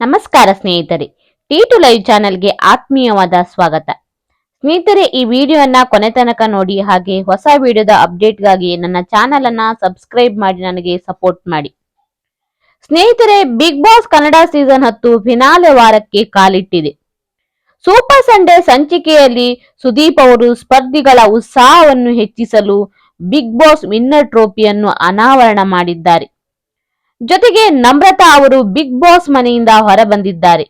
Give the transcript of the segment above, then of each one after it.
ನಮಸ್ಕಾರ ಸ್ನೇಹಿತರೆ T to live ಚಾನೆಲ್ಗೆ ಆತ್ಮೀಯವಾದ ಸ್ವಾಗತ. ಸ್ನೇಹಿತರೆ, ಈ ವಿಡಿಯೋನ ಕೊನೆ ತನಕ ನೋಡಿ, ಹಾಗೆ ಹೊಸ ವಿಡಿಯೋದ ಅಪ್ಡೇಟ್ಗಾಗಿ ನನ್ನ ಚಾನೆಲ್ ಅನ್ನ ಸಬ್ಸ್ಕ್ರೈಬ್ ಮಾಡಿ, ನನಗೆ ಸಪೋರ್ಟ್ ಮಾಡಿ. ಸ್ನೇಹಿತರೆ ಬಿಗ್ ಬಾಸ್ ಕನ್ನಡ ಸೀಸನ್ ಹತ್ತು ಫಿನಾಲೆ ವಾರಕ್ಕೆ ಕಾಲಿಟ್ಟಿದೆ. ಸೂಪರ್ ಸಂಡೇ ಸಂಚಿಕೆಯಲ್ಲಿ ಸುದೀಪ್ ಅವರು ಸ್ಪರ್ಧಿಗಳ ಉತ್ಸಾಹವನ್ನು ಹೆಚ್ಚಿಸಲು ಬಿಗ್ ಬಾಸ್ ವಿನ್ನರ್ ಟ್ರೋಫಿಯನ್ನು ಅನಾವರಣ ಮಾಡಿದ್ದಾರೆ. ಜೊತೆಗೆ ನಮ್ರತಾ ಅವರು ಬಿಗ್ ಬಾಸ್ ಮನೆಯಿಂದ ಹೊರಬಂದಿದ್ದಾರೆ.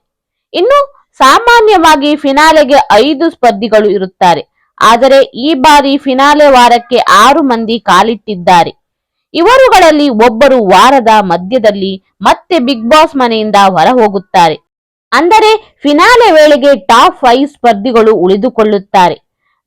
ಇನ್ನು ಸಾಮಾನ್ಯವಾಗಿ ಫಿನಾಲೆಗೆ ಐದು ಸ್ಪರ್ಧಿಗಳು ಇರುತ್ತಾರೆ. ಆದರೆ ಈ ಬಾರಿ ಫಿನಾಲೆ ವಾರಕ್ಕೆ ಆರು ಮಂದಿ ಕಾಲಿಟ್ಟಿದ್ದಾರೆ. ಇವರುಗಳಲ್ಲಿ ಒಬ್ಬರು ವಾರದ ಮಧ್ಯದಲ್ಲಿ ಮತ್ತೆ ಬಿಗ್ ಬಾಸ್ ಮನೆಯಿಂದ ಹೊರ ಹೋಗುತ್ತಾರೆ ಅಂದರೆ ಫಿನಾಲೆ ವೇಳೆಗೆ ಟಾಪ್ ಫೈವ್ ಸ್ಪರ್ಧಿಗಳು ಉಳಿದುಕೊಳ್ಳುತ್ತಾರೆ.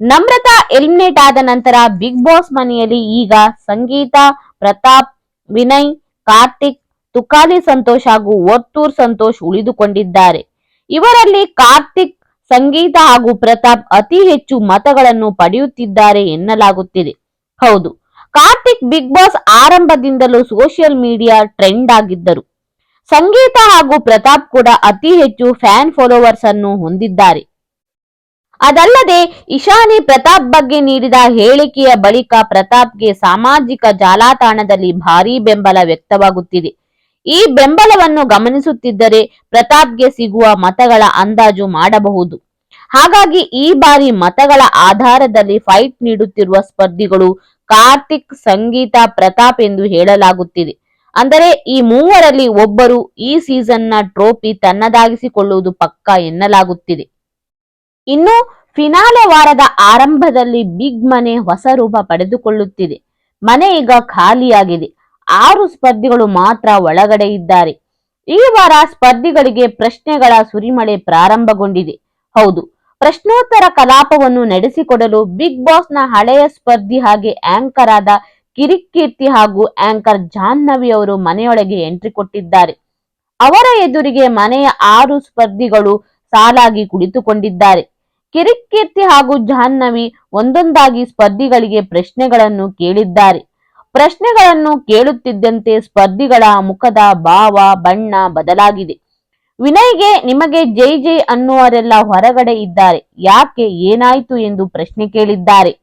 ನಮ್ರತಾ ಎಲಿಮಿನೇಟ್ ಆದ ನಂತರ ಬಿಗ್ ಬಾಸ್ ಮನೆಯಲ್ಲಿ ಈಗ ಸಂಗೀತ, ಪ್ರತಾಪ್, ವಿನಯ್ ಕಾರ್ತಿಕ್, ತುಕಾಲಿ ಸಂತೋಷ್ ಹಾಗೂ ಒತ್ತೂರ್ ಸಂತೋಷ್ ಉಳಿದುಕೊಂಡಿದ್ದಾರೆ. ಇವರಲ್ಲಿ ಕಾರ್ತಿಕ್, ಸಂಗೀತ ಹಾಗೂ ಪ್ರತಾಪ್ ಅತಿ ಹೆಚ್ಚು ಮತಗಳನ್ನು ಪಡೆಯುತ್ತಿದ್ದಾರೆ ಎನ್ನಲಾಗುತ್ತಿದೆ. ಹೌದು, ಕಾರ್ತಿಕ್ ಬಿಗ್ ಬಾಸ್ ಆರಂಭದಿಂದಲೂ ಸೋಷಿಯಲ್ ಮೀಡಿಯಾ ಟ್ರೆಂಡ್ ಆಗಿದ್ದರು. ಸಂಗೀತ ಹಾಗೂ ಪ್ರತಾಪ್ ಕೂಡ ಅತಿ ಹೆಚ್ಚು ಫ್ಯಾನ್ ಫಾಲೋವರ್ಸ್ ಅನ್ನು ಹೊಂದಿದ್ದಾರೆ. ಅದಲ್ಲದೆ ಇಶಾನಿ ಪ್ರತಾಪ್ ಬಗ್ಗೆ ನೀಡಿದ ಹೇಳಿಕೆಯ ಬಳಿಕ ಪ್ರತಾಪ್ಗೆ ಸಾಮಾಜಿಕ ಜಾಲತಾಣದಲ್ಲಿ ಭಾರೀ ಬೆಂಬಲ ವ್ಯಕ್ತವಾಗುತ್ತಿದೆ. ಈ ಬೆಂಬಲವನ್ನು ಗಮನಿಸುತ್ತಿದ್ದರೆ ಪ್ರತಾಪ್ಗೆ ಸಿಗುವ ಮತಗಳ ಅಂದಾಜು ಮಾಡಬಹುದು. ಹಾಗಾಗಿ ಈ ಬಾರಿ ಮತಗಳ ಆಧಾರದಲ್ಲಿ ಫೈಟ್ ನೀಡುತ್ತಿರುವ ಸ್ಪರ್ಧಿಗಳು ಕಾರ್ತಿಕ್ ಸಂಗೀತ ಪ್ರತಾಪ್ ಎಂದು ಹೇಳಲಾಗುತ್ತಿದೆ. ಅಂದರೆ ಈ ಮೂವರಲ್ಲಿ ಒಬ್ಬರು ಈ ಸೀಸನ್ನ ಟ್ರೋಫಿ ತನ್ನದಾಗಿಸಿಕೊಳ್ಳುವುದು ಪಕ್ಕ ಎನ್ನಲಾಗುತ್ತಿದೆ. ಇನ್ನು ಫಿನಾಲೆ ವಾರದ ಆರಂಭದಲ್ಲಿ ಬಿಗ್ ಮನೆ ಹೊಸ ರೂಪ ಪಡೆದುಕೊಳ್ಳುತ್ತಿದೆ. ಮನೆ ಈಗ ಖಾಲಿಯಾಗಿದೆ. ಆರು ಸ್ಪರ್ಧಿಗಳು ಮಾತ್ರ ಒಳಗಡೆ ಇದ್ದಾರೆ. ಈ ವಾರ ಸ್ಪರ್ಧಿಗಳಿಗೆ ಪ್ರಶ್ನೆಗಳ ಸುರಿಮಳೆ ಪ್ರಾರಂಭಗೊಂಡಿದೆ. ಹೌದು, ಪ್ರಶ್ನೋತ್ತರ ಕಲಾಪವನ್ನು ನಡೆಸಿಕೊಡಲು ಬಿಗ್ ಬಾಸ್ನ ಹಳೆಯ ಸ್ಪರ್ಧಿ ಹಾಗೆ ಆಂಕರ್ ಆದ ಕಿರಿಕೀರ್ತಿ ಹಾಗೂ ಆಂಕರ್ ಜಾಹ್ನವಿ ಅವರು ಮನೆಯೊಳಗೆ ಎಂಟ್ರಿ ಕೊಟ್ಟಿದ್ದಾರೆ. ಅವರ ಎದುರಿಗೆ ಮನೆಯ ಆರು ಸ್ಪರ್ಧಿಗಳು ಸಾಲಾಗಿ ಕುಳಿತುಕೊಂಡಿದ್ದಾರೆ. ಕಿರಿಕೀರ್ತಿ ಹಾಗೂ ಜಾಹ್ನವಿ ಒಂದೊಂದಾಗಿ ಸ್ಪರ್ಧಿಗಳಿಗೆ ಪ್ರಶ್ನೆಗಳನ್ನು ಕೇಳಿದ್ದಾರೆ. ಪ್ರಶ್ನೆಗಳನ್ನು ಕೇಳುತ್ತಿದ್ದಂತೆ ಸ್ಪರ್ಧಿಗಳ ಮುಖದ ಭಾವ, ಬಣ್ಣ ಬದಲಾಗಿದೆ. ವಿನಯ್ಗೆ ನಿಮಗೆ ಜೈ ಜೈ ಅನ್ನುವರೆಲ್ಲ ಹೊರಗಡೆ ಇದ್ದಾರೆ. ಯಾಕೆ, ಏನಾಯ್ತು ಎಂದು ಪ್ರಶ್ನೆ ಕೇಳಿದ್ದಾರೆ.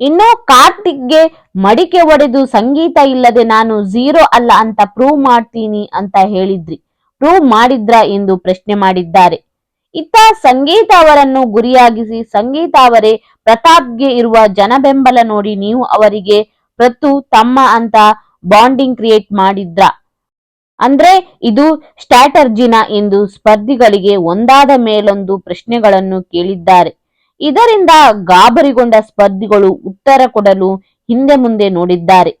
ಇನ್ನು ಕಾರ್ತಿಕ್ಗೆ ಮಡಿಕೆ ಒಡೆದು ಸಂಗೀತ ಇಲ್ಲದೆ ನಾನು ಝೀರೋ ಅಲ್ಲ ಅಂತ ಪ್ರೂವ್ ಮಾಡ್ತೀನಿ ಅಂತ ಹೇಳಿದ್ರಿ. ಪ್ರೂವ್ ಮಾಡಿದ್ರ ಎಂದು ಪ್ರಶ್ನೆ ಮಾಡಿದ್ದಾರೆ. ಇತ್ತ ಸಂಗೀತ ಅವರನ್ನು ಗುರಿಯಾಗಿಸಿ ಸಂಗೀತ ಅವರೇ ಪ್ರತಾಪ್ಗೆ ಇರುವ ಜನಬೆಂಬಲ ನೋಡಿ ನೀವು ಅವರಿಗೆ ಪ್ರತು ತಮ್ಮ ಅಂತ ಬಾಂಡಿಂಗ್ ಕ್ರಿಯೇಟ್ ಮಾಡಿದ್ರ. ಅಂದ್ರೆ ಇದು ಸ್ಟ್ರಾಟರ್ಜಿನ ಎಂದು ಸ್ಪರ್ಧಿಗಳಿಗೆ ಒಂದಾದ ಮೇಲೊಂದು ಪ್ರಶ್ನೆಗಳನ್ನು ಕೇಳಿದ್ದಾರೆ. ಇದರಿಂದ ಗಾಬರಿಗೊಂಡ ಸ್ಪರ್ಧಿಗಳು ಉತ್ತರ ಕೊಡಲು ಹಿಂದೆ ಮುಂದೆ ನೋಡಿದ್ದಾರೆ.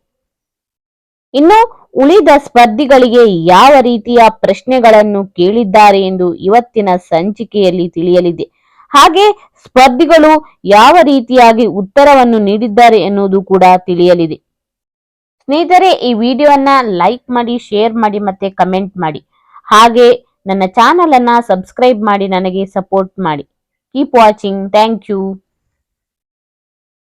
ಇನ್ನು ಉಳಿದ ಸ್ಪರ್ಧಿಗಳಿಗೆ ಯಾವ ರೀತಿಯ ಪ್ರಶ್ನೆಗಳನ್ನು ಕೇಳಿದ್ದಾರೆ ಎಂದು ಇವತ್ತಿನ ಸಂಚಿಕೆಯಲ್ಲಿ ತಿಳಿಯಲಿದೆ. ಹಾಗೆ ಸ್ಪರ್ಧಿಗಳು ಯಾವ ರೀತಿಯಾಗಿ ಉತ್ತರವನ್ನು ನೀಡಿದ್ದಾರೆ ಎನ್ನುವುದು ಕೂಡ ತಿಳಿಯಲಿದೆ. ಸ್ನೇಹಿತರೆ, ಈ ವಿಡಿಯೋನ ಲೈಕ್ ಮಾಡಿ, ಶೇರ್ ಮಾಡಿ ಮತ್ತೆ ಕಮೆಂಟ್ ಮಾಡಿ. ಹಾಗೆ ನನ್ನ ಚಾನಲ್ ಅನ್ನ ಸಬ್ಸ್ಕ್ರೈಬ್ ಮಾಡಿ, ನನಗೆ ಸಪೋರ್ಟ್ ಮಾಡಿ. Keep watching. Thank you.